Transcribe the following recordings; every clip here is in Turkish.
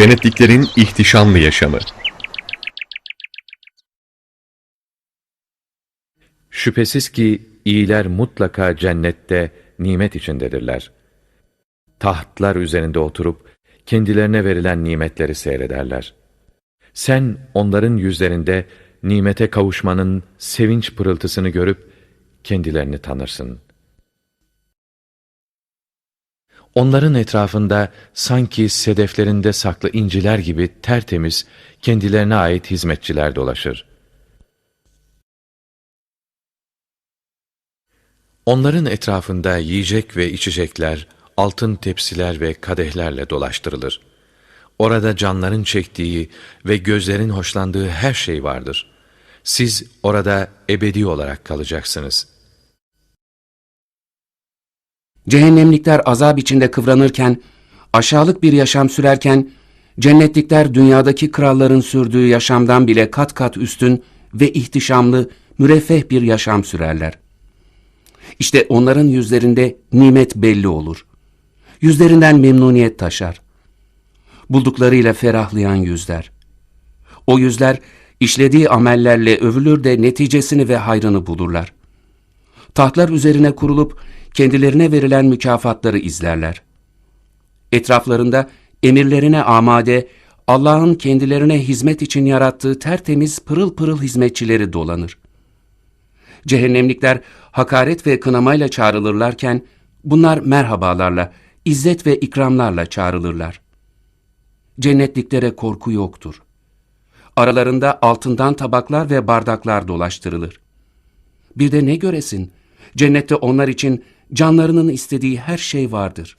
Cennetliklerin ihtişamlı yaşamı. Şüphesiz ki iyiler mutlaka cennette nimet içindedirler. Tahtlar üzerinde oturup kendilerine verilen nimetleri seyrederler. Sen onların yüzlerinde nimete kavuşmanın sevinç pırıltısını görüp kendilerini tanırsın. Onların etrafında sanki sedeflerinde saklı inciler gibi tertemiz, kendilerine ait hizmetçiler dolaşır. Onların etrafında yiyecek ve içecekler, altın tepsiler ve kadehlerle dolaştırılır. Orada canların çektiği ve gözlerin hoşlandığı her şey vardır. Siz orada ebedi olarak kalacaksınız. Cehennemlikler azap içinde kıvranırken, aşağılık bir yaşam sürerken, cennetlikler dünyadaki kralların sürdüğü yaşamdan bile kat kat üstün ve ihtişamlı, müreffeh bir yaşam sürerler. İşte onların yüzlerinde nimet belli olur. Yüzlerinden memnuniyet taşar. Bulduklarıyla ferahlayan yüzler. O yüzler işlediği amellerle övülür de neticesini ve hayrını bulurlar. Tahtlar üzerine kurulup kendilerine verilen mükafatları izlerler. Etraflarında emirlerine amade, Allah'ın kendilerine hizmet için yarattığı tertemiz pırıl pırıl hizmetçileri dolanır. Cehennemlikler hakaret ve kınamayla çağrılırlarken, bunlar merhabalarla, izzet ve ikramlarla çağrılırlar. Cennetliklere korku yoktur. Aralarında altından tabaklar ve bardaklar dolaştırılır. Bir de ne göresin? Cennette onlar için canlarının istediği her şey vardır.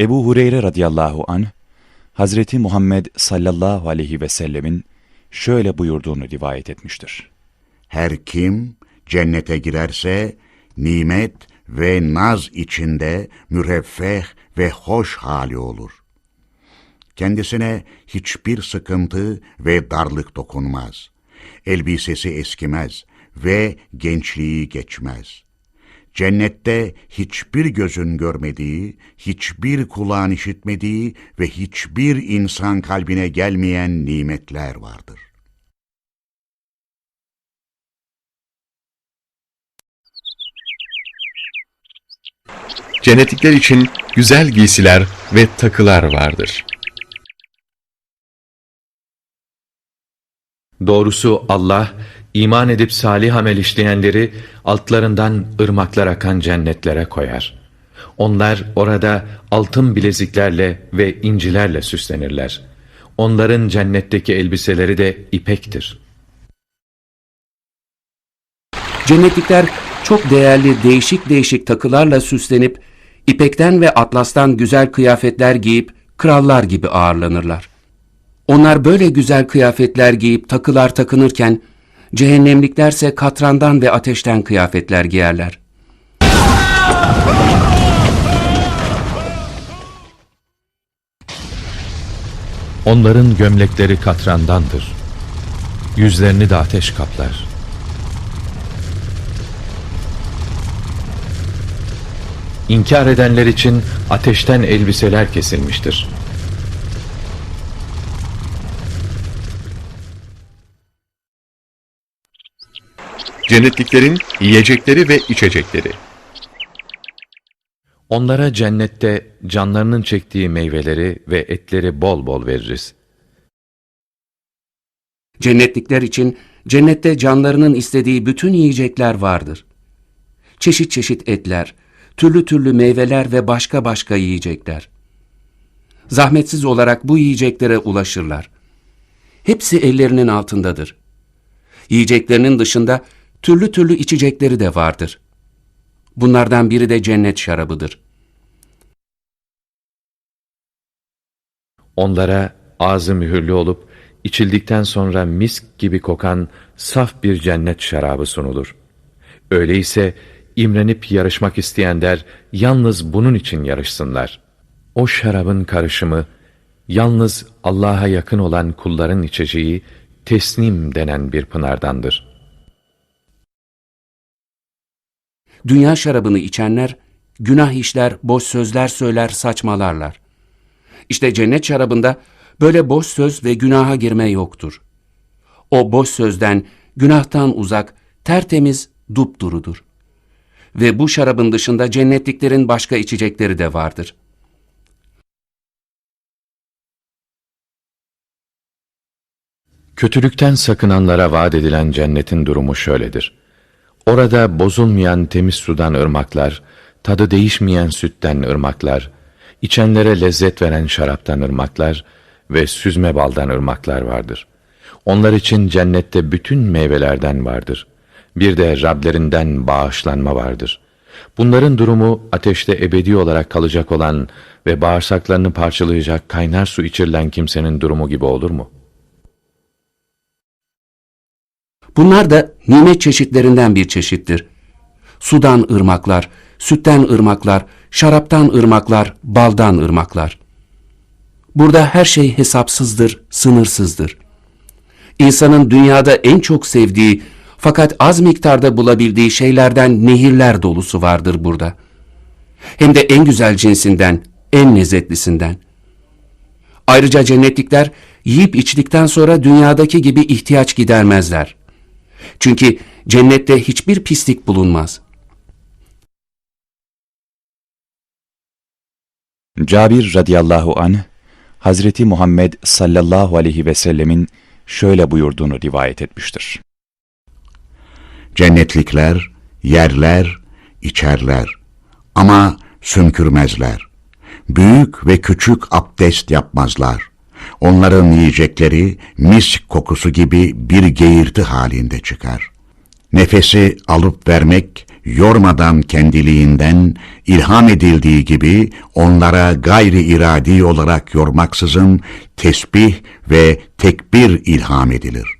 Ebu Hureyre radıyallahu anh, Hazreti Muhammed sallallahu aleyhi ve sellemin şöyle buyurduğunu rivayet etmiştir. Her kim cennete girerse nimet ve naz içinde müreffeh ve hoş hali olur. Kendisine hiçbir sıkıntı ve darlık dokunmaz. Elbisesi eskimez ve gençliği geçmez. Cennette hiçbir gözün görmediği, hiçbir kulağın işitmediği ve hiçbir insan kalbine gelmeyen nimetler vardır. Cennetlikler için güzel giysiler ve takılar vardır. Doğrusu Allah, iman edip salih amel işleyenleri altlarından ırmaklar akan cennetlere koyar. Onlar orada altın bileziklerle ve incilerle süslenirler. Onların cennetteki elbiseleri de ipektir. Cennetlikler çok değerli değişik değişik takılarla süslenip, ipekten ve atlastan güzel kıyafetler giyip krallar gibi ağırlanırlar. Onlar böyle güzel kıyafetler giyip takılar takınırken, cehennemliklerse katrandan ve ateşten kıyafetler giyerler. Onların gömlekleri katrandandır. Yüzlerini de ateş kaplar. İnkar edenler için ateşten elbiseler kesilmiştir. Cennetliklerin yiyecekleri ve içecekleri. Onlara cennette canlarının çektiği meyveleri ve etleri bol bol veririz. Cennetlikler için cennette canlarının istediği bütün yiyecekler vardır. Çeşit çeşit etler, türlü türlü meyveler ve başka başka yiyecekler. Zahmetsiz olarak bu yiyeceklere ulaşırlar. Hepsi ellerinin altındadır. Yiyeceklerinin dışında türlü türlü içecekleri de vardır. Bunlardan biri de cennet şarabıdır. Onlara ağzı mühürlü olup içildikten sonra misk gibi kokan saf bir cennet şarabı sunulur. Öyleyse imrenip yarışmak isteyenler yalnız bunun için yarışsınlar. O şarabın karışımı yalnız Allah'a yakın olan kulların içeceği tesnim denen bir pınardandır. Dünya şarabını içenler günah işler, boş sözler söyler, saçmalarlar. İşte cennet şarabında böyle boş söz ve günaha girme yoktur. O boş sözden, günahtan uzak, tertemiz, dupdurudur. Ve bu şarabın dışında cennetliklerin başka içecekleri de vardır. Kötülükten sakınanlara vaat edilen cennetin durumu şöyledir. Orada bozulmayan temiz sudan ırmaklar, tadı değişmeyen sütten ırmaklar, içenlere lezzet veren şaraptan ırmaklar ve süzme baldan ırmaklar vardır. Onlar için cennette bütün meyvelerden vardır. Bir de Rablerinden bağışlanma vardır. Bunların durumu ateşte ebedi olarak kalacak olan ve bağırsaklarını parçalayacak kaynar su içirilen kimsenin durumu gibi olur mu?'' Bunlar da nimet çeşitlerinden bir çeşittir. Sudan ırmaklar, sütten ırmaklar, şaraptan ırmaklar, baldan ırmaklar. Burada her şey hesapsızdır, sınırsızdır. İnsanın dünyada en çok sevdiği fakat az miktarda bulabildiği şeylerden nehirler dolusu vardır burada. Hem de en güzel cinsinden, en lezzetlisinden. Ayrıca cennetlikler yiyip içtikten sonra dünyadaki gibi ihtiyaç gidermezler. Çünkü cennette hiçbir pislik bulunmaz. Cabir radıyallahu anh, Hazreti Muhammed sallallahu aleyhi ve sellemin şöyle buyurduğunu rivayet etmiştir. Cennetlikler yerler, içerler ama sümkürmezler. Büyük ve küçük abdest yapmazlar. Onların yiyecekleri misk kokusu gibi bir geğirti halinde çıkar. Nefesi alıp vermek yormadan kendiliğinden ilham edildiği gibi onlara gayri iradi olarak yormaksızın tesbih ve tekbir ilham edilir.